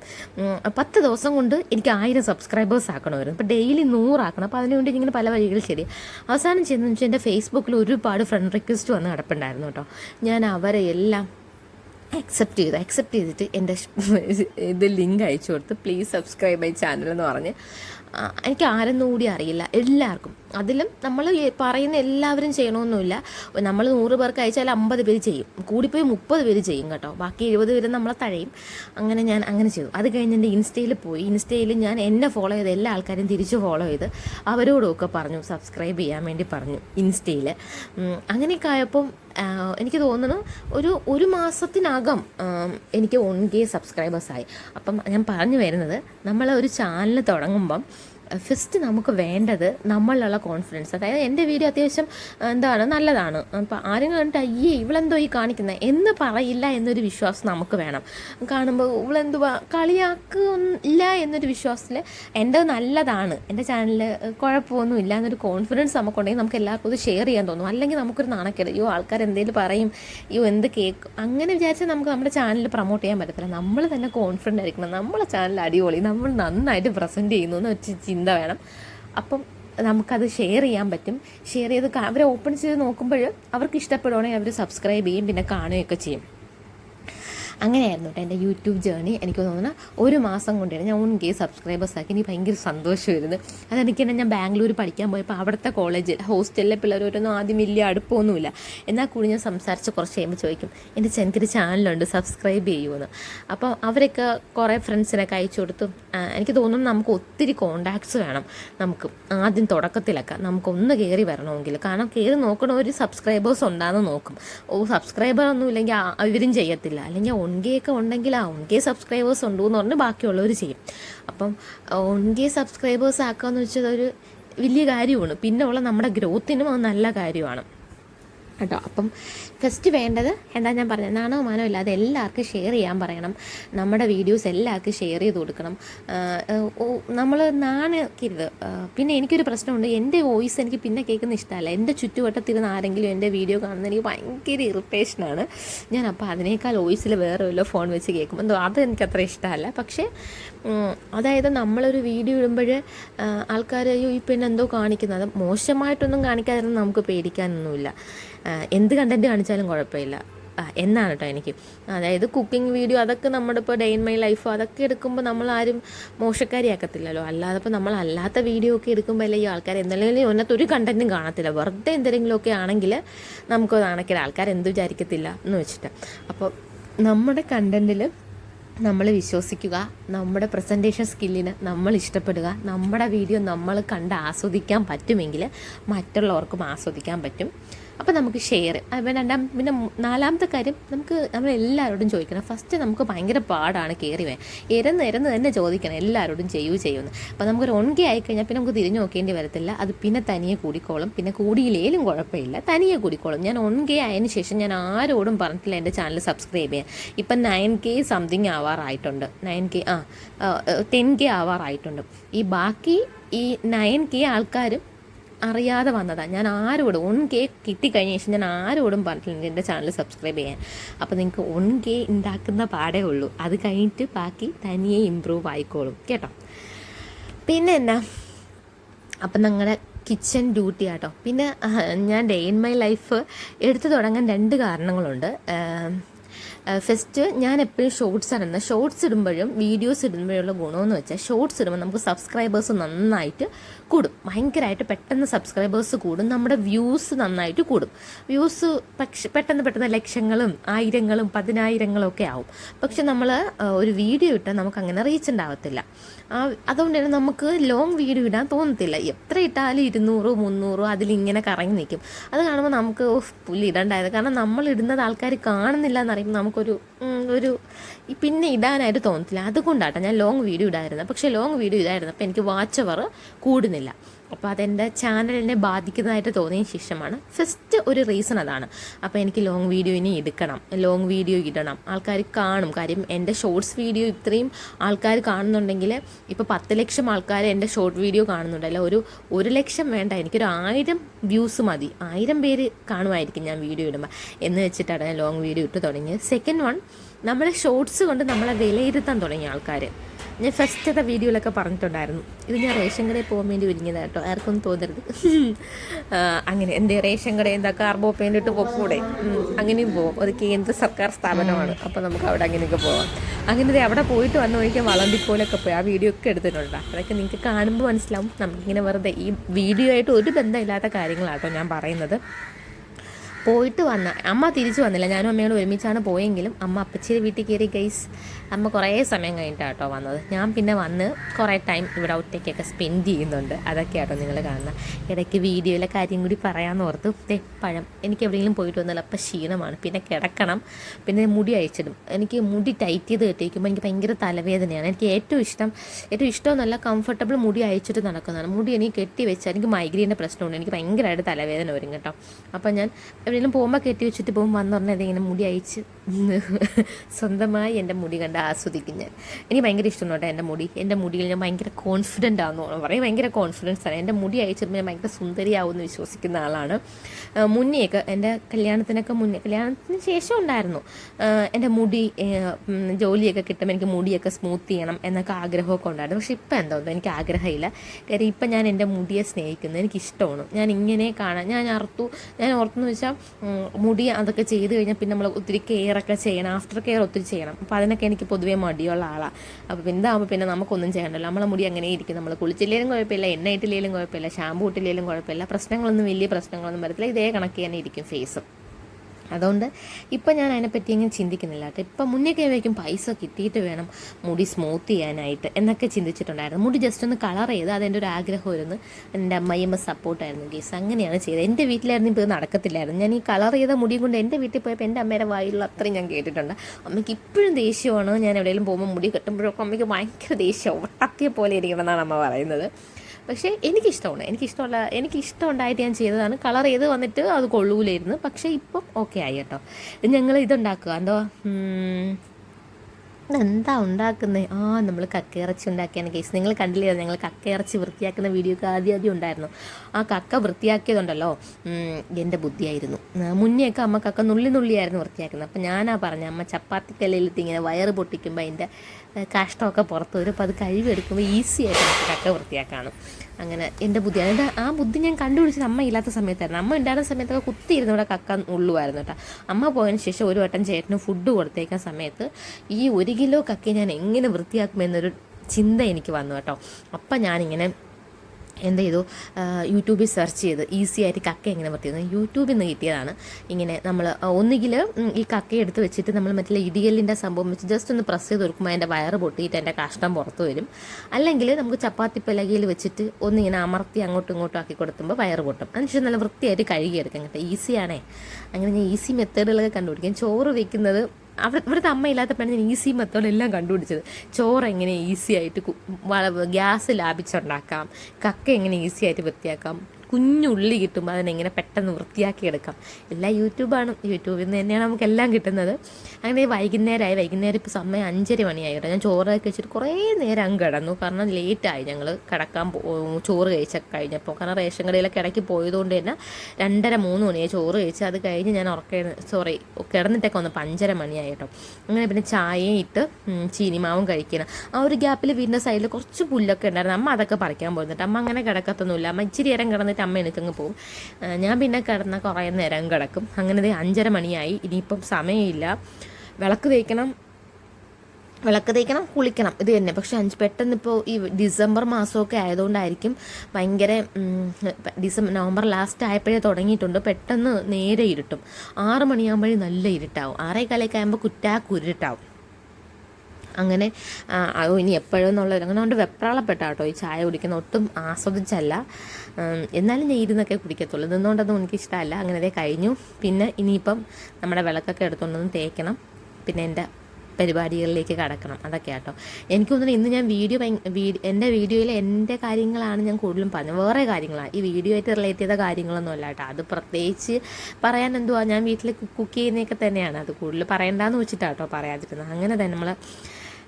പത്ത് ദിവസം കൊണ്ട് എനിക്ക് ആയിരം സബ്സ്ക്രൈബേഴ്സ് ആക്കണമായിരുന്നു. അപ്പോൾ ഡെയിലി നൂറാക്കണം. അപ്പോൾ അതിനുവേണ്ടി ഇങ്ങനെ പല വഴികൾ ശരി. അവസാനം ചെയ്യുന്നതെന്ന് വെച്ചാൽ എന്റെ ഫേസ്ബുക്കിൽ ഒരുപാട് ഫ്രണ്ട് റിക്വസ്റ്റ് വന്ന് കിടപ്പുണ്ടായിരുന്നു കേട്ടോ. ഞാൻ അവരെ എല്ലാം അക്സെപ്റ്റ് ചെയ്തു. അക്സെപ്റ്റ് ചെയ്തിട്ട് എന്റെ ഇത് ലിങ്ക് അയച്ചു കൊടുത്ത് പ്ലീസ് സബ്സ്ക്രൈബ് മൈ ചാനൽ എന്ന് പറഞ്ഞ്. എനിക്ക് ആരെന്നും കൂടി അറിയില്ല. എല്ലാവർക്കും. അതിലും നമ്മൾ പറയുന്ന എല്ലാവരും ചെയ്യണമെന്നില്ല നമ്മൾ നൂറ് പേർക്ക് അയച്ചാൽ അമ്പത് പേര് ചെയ്യും. കൂടിപ്പോയി മുപ്പത് പേര് ചെയ്യും കേട്ടോ. ബാക്കി എഴുപത് പേര് നമ്മളെ തഴയും. അങ്ങനെ ഞാൻ അങ്ങനെ ചെയ്തു. അത് കഴിഞ്ഞ് എന്റെ ഇൻസ്റ്റയിൽ പോയി. ഇൻസ്റ്റയിൽ ഞാൻ എന്നെ ഫോളോ ചെയ്ത എല്ലാ ആൾക്കാരും തിരിച്ച് ഫോളോ ചെയ്ത് അവരോടൊക്കെ പറഞ്ഞു സബ്സ്ക്രൈബ് ചെയ്യാൻ വേണ്ടി പറഞ്ഞു ഇൻസ്റ്റയിൽ. അങ്ങനെയൊക്കെ ആയപ്പം എനിക്ക് തോന്നുന്നു ഒരു ഒരു മാസത്തിനകം എനിക്ക് വൺ കെ സബ്സ്ക്രൈബേഴ്സായി അപ്പം ഞാൻ പറഞ്ഞു വരുന്നത് നമ്മൾ ഒരു ചാനൽ തുടങ്ങുമ്പം ഫസ്റ്റ് നമുക്ക് വേണ്ടത് നമ്മളിലുള്ള കോൺഫിഡൻസ് അതായത് എന്റെ വീഡിയോ അത്യാവശ്യം എന്താണ് നല്ലതാണ്. അപ്പോൾ ആരും കണ്ടിട്ട് അയ്യേ ഇവളെന്തോ ഈ കാണിക്കുന്നത് എന്ന് പറയില്ല എന്നൊരു വിശ്വാസം നമുക്ക് വേണം. കാണുമ്പോൾ ഇവളെന്തുവാ? കളിയാക്കില്ല എന്നൊരു വിശ്വാസത്തിൽ എന്റെ നല്ലതാണ്. എന്റെ ചാനലിൽ കുഴപ്പമൊന്നും ഇല്ല എന്നൊരു കോൺഫിഡൻസ് നമുക്കുണ്ടെങ്കിൽ നമുക്ക് എല്ലാവർക്കും ഇത് ഷെയർ ചെയ്യാൻ തോന്നും. അല്ലെങ്കിൽ നമുക്കൊരു നാണക്കേട് അയ്യോ ആൾക്കാർ എന്തെങ്കിലും പറയും. അയ്യോ എന്ത് കേൾക്കും അങ്ങനെ വിചാരിച്ചാൽ നമുക്ക് നമ്മുടെ ചാനൽ പ്രൊമോട്ട് ചെയ്യാൻ പറ്റത്തില്ല. നമ്മൾ തന്നെ കോൺഫിഡന്റ് ആയിരിക്കണം. നമ്മളെ ചാനൽ അടിപൊളി. നമ്മൾ നന്നായിട്ട് പ്രസന്റ് ചെയ്യുന്നു എന്ന് വെച്ച് ചിന്ത വേണം? അപ്പം നമുക്കത് ഷെയർ ചെയ്യാൻ പറ്റും. ഷെയർ ചെയ്ത് അവരെ ഓപ്പൺ ചെയ്ത് നോക്കുമ്പോൾ അവർക്ക് ഇഷ്ടപ്പെടുവാണെങ്കിൽ അവർ സബ്സ്ക്രൈബ് ചെയ്യും പിന്നെ കാണുകയൊക്കെ ചെയ്യും. അങ്ങനെയായിരുന്നു കേട്ടോ എന്റെ യൂട്യൂബ് ജേണി. എനിക്ക് തോന്നുന്നു ഒരു മാസം കൊണ്ടാണ് ഞാൻ വൺ ഗേ സബ്സ്ക്രൈബേഴ്സ് ആക്കി. എനിക്ക് ഭയങ്കര സന്തോഷമായിരുന്നു. അതെനിക്ക് തന്നെ ഞാൻ ബാംഗ്ലൂർ പഠിക്കാൻ പോയപ്പോൾ അവിടുത്തെ കോളേജിൽ ഹോസ്റ്റലിലെ പിള്ളേരോരൊന്നും ആദ്യം വലിയ അടുപ്പമൊന്നുമില്ല എന്നാൽ കൂടി ഞാൻ സംസാരിച്ച് കുറച്ച് കഴിയുമ്പോൾ ചോദിക്കും എന്റെ ചെനിക്കൊരു ചാനലുണ്ട് സബ്സ്ക്രൈബ് ചെയ്യുമെന്ന് അപ്പോൾ അവരൊക്കെ കുറേ ഫ്രണ്ട്സിനൊക്കെ അയച്ചു കൊടുത്തു. എനിക്ക് തോന്നുന്നു നമുക്ക് ഒത്തിരി കോണ്ടാക്ട്സ് വേണം. നമുക്ക് ആദ്യം തുടക്കത്തിലൊക്കെ നമുക്കൊന്ന് കയറി വരണമെങ്കിൽ. കാരണം കയറി നോക്കണ ഒരു സബ്സ്ക്രൈബേഴ്സ് ഉണ്ടാകുന്ന നോക്കും. ഓ സബ്സ്ക്രൈബർ ഒന്നും ഇല്ലെങ്കിൽ ഇവരും ചെയ്യത്തില്ല. അല്ലെങ്കിൽ ഒൺ കെ ഒക്കെ ഉണ്ടെങ്കിൽ ആ ഒൺ കെ സബ്സ്ക്രൈബേഴ്സ് ഉണ്ടോ എന്ന് പറഞ്ഞ് ബാക്കിയുള്ളവർ ചെയ്യും അപ്പം ഒൺ കെ സബ്സ്ക്രൈബേഴ്സ് ആക്കുക എന്ന് വെച്ചാൽ ഒരു വലിയ കാര്യമാണ് പിന്നെ ഉള്ള നമ്മുടെ ഗ്രോത്തിനും അത് നല്ല കാര്യമാണ് കേട്ടോ. അപ്പം ഫസ്റ്റ് വേണ്ടത് എന്താ ഞാൻ പറഞ്ഞത്? നാണോ മാനോ ഇല്ലാതെ എല്ലാവർക്കും ഷെയർ ചെയ്യാൻ പറയണം. നമ്മുടെ വീഡിയോസ് എല്ലാവർക്കും ഷെയർ ചെയ്ത് കൊടുക്കണം. നമ്മൾ നാണക്കരുത്. പിന്നെ എനിക്കൊരു പ്രശ്നമുണ്ട്. എന്റെ വോയിസ് എനിക്ക് പിന്നെ കേൾക്കുന്ന ഇഷ്ടമല്ല. എന്റെ ചുറ്റുവട്ടത്തിരുന്ന് ആരെങ്കിലും എന്റെ വീഡിയോ കാണുന്നത് എനിക്ക് ഭയങ്കര ഇറിറ്റേഷനാണ് ഞാൻ അപ്പോൾ അതിനേക്കാൾ വോയിസിൽ വേറെ വല്ല ഫോൺ വെച്ച് കേൾക്കും എന്തോ അത് എനിക്ക് അത്ര ഇഷ്ടമല്ല. പക്ഷേ അതായത് നമ്മളൊരു വീഡിയോ ഇടുമ്പോൾ ആൾക്കാർ അയ്യോ ഈ പെണ്ണെന്തോ കാണിക്കുന്നത് അത് മോശമായിട്ടൊന്നും കാണിക്കാതിരുന്ന് നമുക്ക് പേടിക്കാനൊന്നുമില്ല. എന്ത് കണ്ടന്റ് കാണിച്ചാലും കുഴപ്പമില്ല. എന്നാണ് കേട്ടോ എനിക്ക്. അതായത് കുക്കിംഗ് വീഡിയോ അതൊക്കെ നമ്മുടെ ഇപ്പോൾ ഡേ ഇൻ മൈ ലൈഫ് അതൊക്കെ എടുക്കുമ്പോൾ നമ്മൾ ആരും മോശക്കാരിയാക്കത്തില്ലല്ലോ. അല്ലാതെ ഇപ്പോൾ നമ്മൾ അല്ലാത്ത വീഡിയോ ഒക്കെ എടുക്കുമ്പോൾ അല്ലേ ഈ ആൾക്കാർ എന്തെങ്കിലും ഇതിനകത്ത് ഒരു കണ്ടന്റും കാണത്തില്ല. വെറുതെ എന്തെങ്കിലുമൊക്കെ ആണെങ്കിൽ നമുക്ക് നാണക്കില്ല ആൾക്കാർ എന്ത് വിചാരിക്കത്തില്ല എന്ന് വെച്ചിട്ട്. അപ്പോൾ നമ്മുടെ കണ്ടന്റിൽ നമ്മൾ വിശ്വസിക്കുക നമ്മുടെ പ്രസന്റേഷൻ സ്കില്ലിന് നമ്മൾ ഇഷ്ടപ്പെടുക നമ്മുടെ വീഡിയോ നമ്മൾ കണ്ട് ആസ്വദിക്കാൻ പറ്റുമെങ്കിൽ മറ്റുള്ളവർക്കും ആസ്വദിക്കാൻ പറ്റും. അപ്പോൾ നമുക്ക് ഷെയർ അപ്പം രണ്ടാം പിന്നെ നാലാമത്തെ കാര്യം നമുക്ക് നമ്മൾ എല്ലാവരോടും ചോദിക്കണം. ഫസ്റ്റ് നമുക്ക് ഭയങ്കര പാടാണ് കയറി വേ ഇരന്ന് ഇരന്ന് തന്നെ ചോദിക്കണം. എല്ലാവരോടും ചെയ്യൂ ചെയ്യുമെന്ന് അപ്പോൾ നമുക്കൊരു ഒൺകെ ആയിക്കഴിഞ്ഞാൽ പിന്നെ നമുക്ക് തിരിഞ്ഞു നോക്കേണ്ടി വരത്തില്ല. അത് പിന്നെ തനിയെ കൂടിക്കോളും. പിന്നെ കൂടിയില്ലേലും കുഴപ്പമില്ല. തനിയെ കൂടിക്കോളും. ഞാൻ ഒൺകെ ആയതിനു ശേഷം ഞാൻ ആരോടും പറഞ്ഞിട്ടില്ല എന്റെ ചാനൽ സബ്സ്ക്രൈബ് ചെയ്യാൻ. ഇപ്പം നയൻ കെ സംതിങ് ആവാറായിട്ടുണ്ട്. നയൻ കെ ആ ടെൻ കെ ആവാറായിട്ടുണ്ട്. ഈ ബാക്കി ഈ നയൻ കെ ആൾക്കാരും അറിയാതെ വന്നതാണ് ഞാൻ ആരോടും ഒൺ കെ കിട്ടിക്കഴിഞ്ഞ ശേഷം ഞാൻ ആരോടും പറഞ്ഞിട്ടില്ല എന്റെ ചാനൽ സബ്സ്ക്രൈബ് ചെയ്യാൻ. അപ്പോൾ നിങ്ങൾക്ക് ഒൺ കെ ഉണ്ടാക്കുന്ന പാടേ ഉള്ളൂ. അത് കഴിഞ്ഞിട്ട് ബാക്കി തനിയെ ഇമ്പ്രൂവ് ആയിക്കോളും. കേട്ടോ? പിന്നെ എന്നാ അപ്പം ഞങ്ങളുടെ കിച്ചൺ ഡ്യൂട്ടി ആട്ടോ. പിന്നെ ഞാൻ ഡേ ഇൻ മൈ ലൈഫ് എടുത്തു തുടങ്ങാൻ രണ്ട് കാരണങ്ങളുണ്ട്. ഫസ്റ്റ് ഞാൻ എപ്പോഴും ഷോർട്സ് ആണ് ഷോർട്സ് ഇടുമ്പോഴും വീഡിയോസ് ഇടുമ്പോഴുള്ള ഗുണമെന്ന് വെച്ചാൽ ഷോർട്സ് ഇടുമ്പോൾ നമുക്ക് സബ്സ്ക്രൈബേഴ്സ് നന്നായിട്ട് കൂടും. ഭയങ്കരമായിട്ട് പെട്ടെന്ന് സബ്സ്ക്രൈബേഴ്സ് കൂടും. നമ്മുടെ വ്യൂസ് നന്നായിട്ട് കൂടും. വ്യൂസ് പക്ഷെ പെട്ടെന്ന് പെട്ടെന്ന് ലക്ഷങ്ങളും ആയിരങ്ങളും പതിനായിരങ്ങളും ഒക്കെ ആവും. പക്ഷെ നമ്മൾ ഒരു വീഡിയോ ഇട്ടാൽ നമുക്ക് അങ്ങനെ റീച്ച് ഉണ്ടാവത്തില്ല. അതുകൊണ്ട് തന്നെ നമുക്ക് ലോങ് വീഡിയോ ഇടാൻ തോന്നത്തില്ല. എത്ര ഇട്ടാലും ഇരുന്നൂറ് മുന്നൂറ് അതിലിങ്ങനെ കറങ്ങി നിൽക്കും അത് കാണുമ്പോൾ നമുക്ക് ഉഫ്, പുല്ല് ഇടണ്ടായത് കാരണം നമ്മൾ ഇടുന്നത് ആൾക്കാർ കാണുന്നില്ല എന്നറിയുമ്പോൾ നമുക്കൊരു ഒരു പിന്നെ ഇടാനായിട്ട് തോന്നത്തില്ല. അതുകൊണ്ടാട്ടോ ഞാൻ ലോങ് വീഡിയോ ഇടായിരുന്നത് പക്ഷേ ലോങ് വീഡിയോ ഇടായിരുന്നു അപ്പോൾ എനിക്ക് വാച്ച് അവർ കൂടുന്നില്ല. അപ്പോൾ അതെന്റെ ചാനലിനെ ബാധിക്കുന്നതായിട്ട് തോന്നിയ ശേഷമാണ്. ഫസ്റ്റ് ഒരു റീസൺ അതാണ്. അപ്പോൾ എനിക്ക് ലോങ് വീഡിയോ ഇനി എടുക്കണം. ലോങ് വീഡിയോ ഇടണം. ആൾക്കാർ കാണും. കാര്യം എന്റെ ഷോർട്സ് വീഡിയോ ഇത്രയും ആൾക്കാർ കാണുന്നുണ്ടെങ്കിൽ ഇപ്പോൾ പത്ത് ലക്ഷം ആൾക്കാർ എന്റെ ഷോർട്ട് വീഡിയോ കാണുന്നുണ്ടല്ലോ ഒരു ഒരു ലക്ഷം വേണ്ട. എനിക്കൊരു ആയിരം വ്യൂസ് മതി. ആയിരം പേര് കാണുമായിരിക്കും ഞാൻ വീഡിയോ ഇടുമ്പോൾ എന്ന് വെച്ചിട്ടാണ് ഞാൻ ലോങ് വീഡിയോ ഇട്ട് തുടങ്ങിയത്. സെക്കൻഡ് വൺ നമ്മളെ ഷോർട്സ് കൊണ്ട് നമ്മളെ വിലയിരുത്താൻ തുടങ്ങിയ ആൾക്കാർ ഞാൻ ഫസ്റ്റ് ഫസ്റ്റത്തെ വീഡിയോയിലൊക്കെ പറഞ്ഞിട്ടുണ്ടായിരുന്നു. ഇത് ഞാൻ റേഷൻ കടയിൽ പോകാൻ വേണ്ടി ഒരുങ്ങിയതാണ് കേട്ടോ. ആർക്കൊന്നും തോന്നരുത്. അങ്ങനെ എന്റെ റേഷൻ കടയിൽ എന്താ കാർബോ പെയിന്റ് ഇട്ട് പൊക്കൂടെ? അങ്ങനെയും പോകും അത് കേന്ദ്ര സർക്കാർ സ്ഥാപനമാണ്. അപ്പോൾ നമുക്ക് അവിടെ അങ്ങനെയൊക്കെ പോകാം അങ്ങനെ അവിടെ പോയിട്ട് വന്ന വളമ്പി പോലൊക്കെ പോയി. ആ വീഡിയോ ഒക്കെ എടുത്തിട്ടുണ്ട്. അതൊക്കെ നിങ്ങൾക്ക് കാണുമ്പോൾ മനസ്സിലാവും. നമുക്കിങ്ങനെ വെറുതെ ഈ വീഡിയോ ആയിട്ട് ഒരു ബന്ധമില്ലാത്ത കാര്യങ്ങളാട്ടോ ഞാൻ പറയുന്നത്. പോയിട്ട് വന്ന. അമ്മ തിരിച്ചു വന്നില്ല. ഞാനും അമ്മയോട് ഒരുമിച്ചാണ് പോയെങ്കിലും അമ്മ അപ്പച്ചിയുടെ വീട്ടിൽ കയറി ഗൈസ് അമ്മ കുറേ സമയം കഴിഞ്ഞിട്ടാണ് കേട്ടോ വന്നത്. ഞാൻ പിന്നെ വന്ന് കുറേ ടൈം ഇവിടെ ഒറ്റയ്ക്കൊക്കെ സ്പെൻഡ് ചെയ്യുന്നുണ്ട്. അതൊക്കെ അതൊക്കെയാട്ടോ നിങ്ങൾ കാണുന്നത് ഇടയ്ക്ക് വീഡിയോയിലെ കാര്യം കൂടി പറയാമെന്ന് ഓർത്ത് ദേ പഴം. എനിക്ക് എവിടെയെങ്കിലും പോയിട്ട് വന്നാൽ അപ്പം ക്ഷീണമാണ്. പിന്നെ കിടക്കണം. പിന്നെ മുടി അയച്ചിടും എനിക്ക് മുടി ടൈറ്റ് ചെയ്ത് കെട്ടിയിരിക്കുമ്പോൾ എനിക്ക് ഭയങ്കര തലവേദനയാണ്. എനിക്ക് ഏറ്റവും ഇഷ്ടം ഏറ്റവും ഇഷ്ടം നല്ല കംഫർട്ടബിൾ മുടി അയച്ചിട്ട് നടക്കുന്നതാണ്. മുടി എനിക്ക് കെട്ടി വെച്ചാൽ എനിക്ക് മൈഗ്രെയിന്റെ പ്രശ്നമുണ്ട്. എനിക്ക് ഭയങ്കരമായിട്ട് തലവേദന വരും കേട്ടോ. അപ്പം ഞാൻ എവിടെയെങ്കിലും പോകുമ്പോൾ കെട്ടി വെച്ചിട്ട് പോകും വന്നു പറഞ്ഞാൽ ഇങ്ങനെ മുടി അയച്ച് സ്വന്തമായി എന്റെ മുടി കണ്ട് ആസ്വദിക്കും ഞാൻ. എനിക്ക് ഭയങ്കര ഇഷ്ടമാണ് കേട്ടോ എന്റെ മുടി. എന്റെ മുടിയിൽ ഞാൻ ഭയങ്കര കോൺഫിഡന്റ് ആണെന്ന് പറയും. ഭയങ്കര കോൺഫിഡൻസ് ആണ്. എന്റെ മുടി അയച്ചിരുമ്പോൾ ഞാൻ ഭയങ്കര സുന്ദരിയാവുമെന്ന് വിശ്വസിക്കുന്ന ആളാണ്. മുന്നെയൊക്കെ എന്റെ കല്യാണത്തിനൊക്കെ മുന്നേ കല്യാണത്തിന് ശേഷം ഉണ്ടായിരുന്നു. എന്റെ മുടി ജോലിയൊക്കെ കിട്ടുമ്പോൾ എനിക്ക് മുടിയൊക്കെ സ്മൂത്ത് ചെയ്യണം എന്നൊക്കെ ആഗ്രഹമൊക്കെ ഉണ്ടായിരുന്നു. പക്ഷേ ഇപ്പം എന്താ എനിക്ക് ആഗ്രഹമില്ല. കാര്യം ഇപ്പം ഞാൻ എന്റെ മുടിയെ സ്നേഹിക്കുന്നത് എനിക്ക് ഇഷ്ടമാണ്. ഞാൻ ഇങ്ങനെ കാണാൻ ഞാൻ അർത്തു ഞാൻ ഓർത്തെന്ന് വെച്ചാൽ മുടി അതൊക്കെ ചെയ്ത് കഴിഞ്ഞാൽ പിന്നെ നമ്മൾ ഒത്തിരി കെയർ കെയർ ഒക്കെ ചെയ്യണം ആഫ്റ്റർ കെയർ ഒത്തിരി ചെയ്യണം. അപ്പോൾ അതിനൊക്കെ എനിക്ക് പൊതുവേ മടിയുള്ള ആളാണ് അപ്പോൾ എന്താകുമ്പോൾ പിന്നെ നമുക്കൊന്നും ചെയ്യണ്ടല്ലോ. നമ്മളെ മുടി അങ്ങനെ ഇരിക്കും. നമ്മൾ കുളിച്ചില്ലേലും കുഴപ്പമില്ല എണ്ണ ഇട്ടില്ലേലും കുഴപ്പമില്ല ഷാമ്പൂ ഇട്ടില്ലേലും കുഴപ്പമില്ല പ്രശ്നങ്ങളൊന്നും വലിയ പ്രശ്നങ്ങളൊന്നും വരത്തില്ല. ഇതേ കണക്ക് തന്നെ ഇരിക്കും ഫേസും അതുകൊണ്ട് ഇപ്പം ഞാൻ അതിനെപ്പറ്റി അങ്ങനെ ചിന്തിക്കുന്നില്ല കേട്ടോ. ഇപ്പം മുന്നേക്ക് വയ്ക്കും പൈസ കിട്ടിയിട്ട് വേണം മുടി സ്മൂത്ത് ചെയ്യാനായിട്ട് എന്നൊക്കെ ചിന്തിച്ചിട്ടുണ്ടായിരുന്നു. മുടി ജസ്റ്റ് ഒന്ന് കളർ ചെയ്ത് അതെന്റെ ഒരു ആഗ്രഹമായിരുന്നു. എന്റെ അമ്മയമ്മ സപ്പോർട്ടായിരുന്നു ഗീസ് അങ്ങനെയാണ് ചെയ്തത്. എന്റെ വീട്ടിലായിരുന്നു ഇപ്പോൾ നടക്കത്തില്ലായിരുന്നു. ഞാൻ ഈ കളർ ചെയ്ത മുടി കൊണ്ട് എന്റെ വീട്ടിൽ പോയപ്പോൾ എന്റെ അമ്മയുടെ വായിലുള്ള അത്രയും ഞാൻ കേട്ടിട്ടുണ്ട്. അമ്മയ്ക്ക് ഇപ്പോഴും ദേഷ്യമാണ്? ഞാൻ എവിടെയെങ്കിലും പോകുമ്പോൾ മുടി കെട്ടുമ്പോഴൊക്കെ അമ്മയ്ക്ക് ഭയങ്കര ദേഷ്യം. ഒട്ടത്തിയെ പോലെ ഇരിക്കണമെന്നാണ് അമ്മ പറയുന്നത്. പക്ഷേ എനിക്കിഷ്ടമാണ്. എനിക്കിഷ്ടമുള്ള എനിക്കിഷ്ടമുണ്ടായിട്ട് ഞാൻ ചെയ്തതാണ്. കളർ ചെയ്ത് വന്നിട്ട് അത് കൊള്ളൂലായിരുന്നു. പക്ഷേ ഇപ്പം ഓക്കെ ആയി കേട്ടോ. ഞങ്ങൾ ഇതുണ്ടാക്കുക. എന്തോ എന്താ ഉണ്ടാക്കുന്നത് ആ നമ്മൾ കക്കയിറച്ചി ഉണ്ടാക്കിയാണ് കേസ് നിങ്ങൾ കണ്ടില്ലേ ഞങ്ങൾ കക്കയിറച്ചി വൃത്തിയാക്കുന്ന വീഡിയോ ഒക്കെ ആദ്യം ആദ്യം ഉണ്ടായിരുന്നു. ആ കക്ക വൃത്തിയാക്കിയതുണ്ടല്ലോ? എന്റെ ബുദ്ധിയായിരുന്നു. മുന്നെയൊക്കെ അമ്മ കക്ക നുള്ളി നുള്ളിയായിരുന്നു വൃത്തിയാക്കുന്നത്. അപ്പം ഞാനാ പറഞ്ഞ അമ്മ ചപ്പാത്തിക്കല്ലിലിട്ട് ഇങ്ങനെ വയറ് പൊട്ടിക്കുമ്പോൾ അതിന്റെ കാഷ്ടമൊക്കെ പുറത്ത് വരും അപ്പോൾ അത് കഴിവെടുക്കുമ്പോൾ ഈസി ആയിട്ട് കക്ക വൃത്തിയാക്കാണ്. അങ്ങനെ എന്റെ ബുദ്ധി. അതിന്റെ ആ ബുദ്ധി ഞാൻ കണ്ടുപിടിച്ചത് അമ്മ ഇല്ലാത്ത സമയത്തായിരുന്നു. അമ്മ ഉണ്ടായിരുന്ന സമയത്തൊക്കെ കുത്തിയിരുന്നു ഇവിടെ കക്ക ഉള്ളുമായിരുന്നു കേട്ടോ. അമ്മ പോയതിന് ശേഷം ഒരു വട്ടം ചേട്ടന് ഫുഡ് കൊടുത്തേക്കാൻ സമയത്ത് ഈ ഒരു കിലോ കക്കയെ ഞാൻ എങ്ങനെ വൃത്തിയാക്കുമെന്നൊരു ചിന്ത എനിക്ക് വന്നു കേട്ടോ. അപ്പം ഞാനിങ്ങനെ എന്ത് ചെയ്തു? യൂട്യൂബിൽ സെർച്ച് ചെയ്ത് ഈസി ആയിട്ട് കക്ക എങ്ങനെ വൃത്തിയെന്ന് യൂട്യൂബിൽ നിന്ന് കിട്ടിയതാണ്. ഇങ്ങനെ നമ്മൾ ഒന്നുകിൽ ഈ കക്ക എടുത്ത് വെച്ചിട്ട് നമ്മൾ മറ്റുള്ള ഇടിയലിന്റെ സംഭവം വെച്ച് ജസ്റ്റ് ഒന്ന് പ്രസ് ചെയ്ത് കൊടുക്കുമ്പോൾ അതിന്റെ വയറ് പൊട്ടിയിട്ട് എന്റെ കഷ്ടം പുറത്ത് വരും. അല്ലെങ്കിൽ നമുക്ക് ചപ്പാത്തി പലകയിൽ വെച്ചിട്ട് ഒന്നിങ്ങനെ അമർത്തി അങ്ങോട്ടും ഇങ്ങോട്ടും ആക്കി കൊടുത്തുമ്പോൾ വയറ് പൊട്ടും. അതിനുശേഷം നല്ല വൃത്തിയായിട്ട് കഴുകിയെടുക്കാം കേട്ടോ. ഈസിയാണേ അങ്ങനെ ഞാൻ ഈസി മെത്തേഡുകളൊക്കെ കണ്ടുപിടിക്കും. ചോറ് വെക്കുന്നത് അവിടെ ഇവിടുത്തെ അമ്മ ഇല്ലാത്തപ്പോഴാണ് ഞാൻ ഈസി മെത്തേഡ് എല്ലാം കണ്ടുപിടിച്ചത്. ചോറ് എങ്ങനെ ഈസി ആയിട്ട് ഗ്യാസ് ലാഭിച്ചുണ്ടാക്കാം. കക്ക എങ്ങനെ ഈസി ആയിട്ട് വൃത്തിയാക്കാം. കുഞ്ഞുള്ളി കിട്ടുമ്പോൾ അതിനെങ്ങനെ പെട്ടെന്ന് വൃത്തിയാക്കി എടുക്കാം എല്ലാം യൂട്യൂബാണ്. യൂട്യൂബിൽ നിന്ന് തന്നെയാണ് നമുക്ക് എല്ലാം കിട്ടുന്നത്. അങ്ങനെ വൈകുന്നേരമായി വൈകുന്നേരം ഇപ്പോൾ സമയം അഞ്ചര മണിയായി കേട്ടോ ഞാൻ ചോറൊക്കെ വെച്ചിട്ട് കുറേ നേരം അങ്ങ് കിടന്നു. കാരണം ലേറ്റായി ഞങ്ങൾ കിടക്കാൻ ചോറ് കഴിച്ചൊക്കെ കഴിഞ്ഞപ്പോൾ കാരണം റേഷൻ കടയിലൊക്കെ ഇടയ്ക്ക് പോയതുകൊണ്ട് തന്നെ രണ്ടര മൂന്ന് മണിയായി ചോറ് കഴിച്ച്. അത് കഴിഞ്ഞ് ഞാൻ ഉറക്ക സോറി കിടന്നിട്ടൊക്കെ ഒന്ന് അഞ്ചര മണിയായി കേട്ടോ അങ്ങനെ പിന്നെ ചായയും ഇട്ട് ചീനിമാവും കഴിക്കണം. ആ ഒരു ഗ്യാപ്പിൽ വീടിന്റെ സൈഡിൽ കുറച്ച് പുല്ലൊക്കെ ഉണ്ടായിരുന്നു. അമ്മ അതൊക്കെ പറിക്കാൻ പോയിരുന്നിട്ട് അമ്മ അങ്ങനെ കിടക്കത്തൊന്നുമില്ല. അമ്മ ഇച്ചിരി നേരം കിടന്നിട്ട് അമ്മ എനിക്കങ്ങ് പോകും ഞാൻ പിന്നെ കിടന്ന കുറേ നേരം കിടക്കും. അങ്ങനെ അഞ്ചര മണിയായി. ഇനിയിപ്പം സമയമില്ല. വിളക്ക് തേക്കണം. വിളക്ക് തേക്കണം കുളിക്കണം. ഇത് തന്നെ. പക്ഷെ അഞ്ച് പെട്ടെന്ന് ഇപ്പോൾ ഈ ഡിസംബർ മാസമൊക്കെ ആയതുകൊണ്ടായിരിക്കും ഭയങ്കര ഡിസംബർ നവംബർ ലാസ്റ്റ് ആയപ്പോഴേ തുടങ്ങിയിട്ടുണ്ട്. പെട്ടെന്ന് നേരെ ഇരുട്ടും. ആറ് മണിയാകുമ്പോഴേ നല്ല ഇരുട്ടാവും. ആറേ കാലയൊക്കെ ആകുമ്പോൾ കുറ്റാക്കുരുട്ടാവും അങ്ങനെ ഇനി എപ്പോഴും അങ്ങനെ കൊണ്ട് വെപ്രാളപ്പെട്ടാട്ടോ ഈ ചായ കുടിക്കുന്ന. ഒട്ടും ആസ്വദിച്ചല്ല. എന്നാലും ഞാൻ ഇരുന്നൊക്കെ കുടിക്കത്തുള്ളൂ. നിന്നുകൊണ്ടൊന്നും എനിക്കിഷ്ടമല്ല. അങ്ങനെ കഴിഞ്ഞു. പിന്നെ ഇനിയിപ്പം നമ്മുടെ വിളക്കൊക്കെ എടുത്തുകൊണ്ടൊന്ന് തേക്കണം. പിന്നെ എന്റെ പരിപാടികളിലേക്ക് കടക്കണം. അതൊക്കെ കേട്ടോ എനിക്ക് തോന്നുന്നു ഇന്ന് ഞാൻ വീഡിയോ വീഡിയോ എന്റെ വീഡിയോയിൽ എന്റെ കാര്യങ്ങളാണ് ഞാൻ കൂടുതലും പറഞ്ഞത്. വേറെ കാര്യങ്ങളാണ് ഈ വീഡിയോ ആയിട്ട് റിലേറ്റ് ചെയ്ത കാര്യങ്ങളൊന്നും അല്ല കേട്ടോ അത് പ്രത്യേകിച്ച് പറയാൻ എന്തുവാ? ഞാൻ വീട്ടിൽ കുക്ക് ചെയ്യുന്നതൊക്കെ തന്നെയാണ്. അത് കൂടുതൽ പറയണ്ടെന്ന് വെച്ചിട്ടാട്ടോ പറയാതിരുന്നത്. അങ്ങനെ തന്നെ നമ്മൾ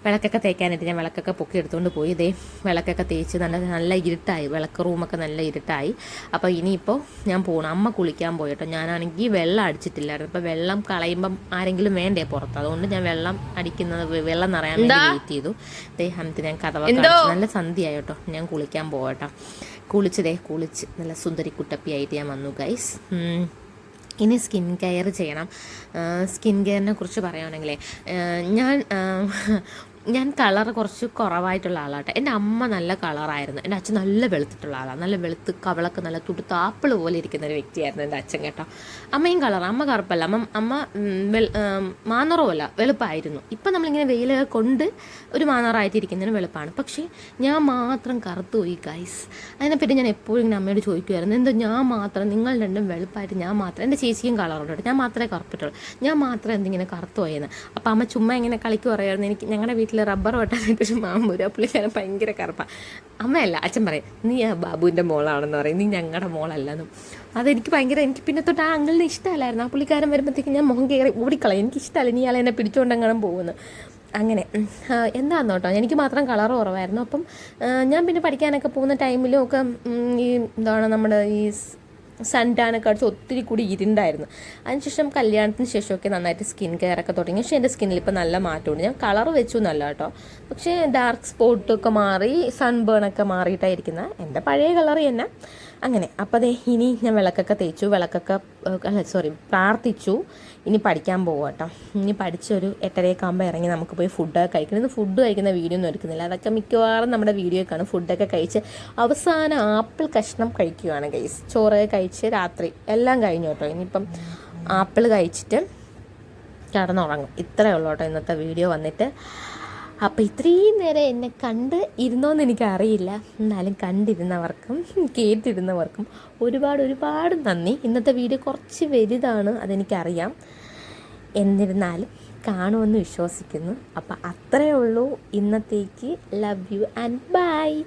വിളക്കൊക്കെ തേക്കാനായിട്ട് ഞാൻ വിളക്കൊക്കെ പൊക്കി എടുത്തുകൊണ്ട് പോയി. ഇതേ വിളക്കൊക്കെ തേച്ച് നല്ല നല്ല ഇരുട്ടായി. വിളക്ക് റൂമൊക്കെ നല്ല ഇരുട്ടായി. അപ്പോൾ ഇനിയിപ്പോൾ ഞാൻ പോകണം അമ്മ കുളിക്കാൻ പോയിട്ടോ. ഞാനാണെങ്കിൽ വെള്ളം അടിച്ചിട്ടില്ലായിരുന്നു. അപ്പോൾ വെള്ളം കളയുമ്പം ആരെങ്കിലും വേണ്ടേ പുറത്ത്? അതുകൊണ്ട് ഞാൻ വെള്ളം അടിക്കുന്നത് വെള്ളം നിറയാൻ വേണ്ടി വെയിറ്റ് ചെയ്തു. ദേ ഹമത്ത് ഞാൻ കഥ നല്ല സന്ധ്യയായി കേട്ടോ ഞാൻ കുളിക്കാൻ പോകട്ടോ. കുളിച്ചതേ കുളിച്ച്. നല്ല സുന്ദരി കുട്ടപ്പിയായിട്ട് ഞാൻ വന്നു ഗൈസ് ഇനി സ്കിൻ കെയർ ചെയ്യണം. സ്കിൻ കെയറിനെ കുറിച്ച് പറയുകയാണെങ്കിലേ ഞാൻ ഞാൻ കളർ കുറച്ച് കുറവായിട്ടുള്ള ആളാട്ടെ. എന്റെ അമ്മ നല്ല കളറായിരുന്നു എന്റെ അച്ഛൻ നല്ല വെളുത്തിട്ടുള്ള ആളാണ് നല്ല വെളുത്ത് കവളൊക്കെ നല്ല തുടുത്ത ആപ്പിൾ പോലെ ഇരിക്കുന്ന ഒരു വ്യക്തിയായിരുന്നു എന്റെ അച്ഛൻ കേട്ടോ. അമ്മയും കളർ അമ്മ കറുപ്പല്ല. അമ്മ അമ്മ മാനറവുമല്ല വെളുപ്പായിരുന്നു. ഇപ്പം നമ്മളിങ്ങനെ വെയിലൊക്കെ കൊണ്ട് ഒരു മാനറായിട്ടിരിക്കുന്നതിന് വെളുപ്പാണ്. പക്ഷേ ഞാൻ മാത്രം കറുത്തു പോയി ഗൈസ് അതിനെപ്പറ്റി ഞാൻ എപ്പോഴും ഇങ്ങനെ അമ്മയോട് ചോദിക്കുമായിരുന്നു എന്തോ ഞാൻ മാത്രം നിങ്ങൾ രണ്ടും വെളുപ്പായിട്ട് ഞാൻ മാത്രം എന്റെ ചേച്ചിക്കും കളറുണ്ടോ ഞാൻ മാത്രമേ കറുപ്പിട്ടുള്ളൂ ഞാൻ മാത്രം എന്തിങ്ങനെ കറുത്തു പോയെന്ന്. അപ്പോൾ അമ്മ ചുമ്മാ ഇങ്ങനെ കളിക്ക് പറയുമായിരുന്നു എനിക്ക് ഞങ്ങളുടെ വീട്ടിൽ റബ്ബർ വെട്ടാനായിട്ട് ഒരു മാമൂര പുള്ളിക്കാരൻ ഭയങ്കര കറുപ്പാണ് അമ്മയല്ല അച്ഛൻ പറയും നീ ആ ബാബുവിന്റെ മോളാണെന്ന് പറയും നീ ഞങ്ങളുടെ മോളല്ലെന്നും. അതെനിക്ക് ഭയങ്കര എനിക്ക് പിന്നെ തൊട്ട് ആ അങ്കിളിനെ ഇഷ്ടമല്ലായിരുന്നു. ആ പുള്ളിക്കാരൻ വരുമ്പോഴത്തേക്കും ഞാൻ മുഖം കയറി ഓടിക്കളയും. എനിക്ക് ഇഷ്ടമല്ല നീ ആളെ എന്നെ പിടിച്ചുകൊണ്ടെങ്ങനെ പോകുന്നു. അങ്ങനെ എന്താണെന്ന് കേട്ടോ എനിക്ക് മാത്രം കളർ കുറവായിരുന്നു. അപ്പം ഞാൻ പിന്നെ പഠിക്കാനൊക്കെ പോകുന്ന ടൈമിലും ഒക്കെ ഈ എന്താണ് നമ്മുടെ ഈ സൺ ടാനൊക്കെ അടിച്ച് ഒത്തിരി കൂടി ഇരുണ്ടായിരുന്നു. അതിനുശേഷം കല്യാണത്തിന് ശേഷമൊക്കെ നന്നായിട്ട് സ്കിൻ കെയർ ഒക്കെ തുടങ്ങി. പക്ഷേ എന്റെ സ്കിന്നിൽ ഇപ്പോൾ നല്ല മാറ്റമുണ്ട്. ഞാൻ കളർ വെച്ചു നല്ല കേട്ടോ. പക്ഷേ ഡാർക്ക് സ്പോട്ടൊക്കെ മാറി സൺബേൺ ഒക്കെ മാറിയിട്ടായിരിക്കുന്നത് എന്റെ പഴയ കളർ തന്നെ. അങ്ങനെ. അപ്പോൾ അതേ ഇനി ഞാൻ വിളക്കൊക്കെ തേച്ചു. വിളക്കൊക്കെ സോറി പ്രാർത്ഥിച്ചു. ഇനി പഠിക്കാൻ പോകും കേട്ടോ ഇനി പഠിച്ചൊരു എട്ടരയൊക്കെ ആകുമ്പോൾ ഇറങ്ങി നമുക്ക് പോയി ഫുഡൊക്കെ കഴിക്കണം. ഇത് ഫുഡ് കഴിക്കുന്ന വീഡിയോ ഒന്നും എടുക്കുന്നില്ല. അതൊക്കെ മിക്കവാറും നമ്മുടെ വീഡിയോ കാണും ഫുഡൊക്കെ കഴിച്ച് അവസാനം ആപ്പിൾ കഷ്ണം കഴിക്കുകയാണ് ഗൈസ് ചോറ് കഴിച്ച് രാത്രി എല്ലാം കഴിഞ്ഞു കേട്ടോ ഇനിയിപ്പം ആപ്പിൾ കഴിച്ചിട്ട് കിടന്നുറങ്ങും. ഇത്രയേ ഉള്ളൂ കേട്ടോ ഇന്നത്തെ വീഡിയോ വന്നിട്ട്. അപ്പോൾ ഇത്രയും നേരം എന്നെ കണ്ട് ഇരുന്നോന്ന് എനിക്കറിയില്ല. എന്നാലും കണ്ടിരുന്നവർക്കും കേട്ടിരുന്നവർക്കും ഒരുപാട് ഒരുപാട് നന്ദി. ഇന്നത്തെ വീഡിയോ കുറച്ച് വലുതാണ് അതെനിക്കറിയാം. എന്നിരുന്നാലും കാണുമെന്ന് വിശ്വസിക്കുന്നു. അപ്പോൾ അത്രയേ ഉള്ളൂ. ഇന്നത്തേക്ക് ലവ് യു ആൻഡ് ബൈ.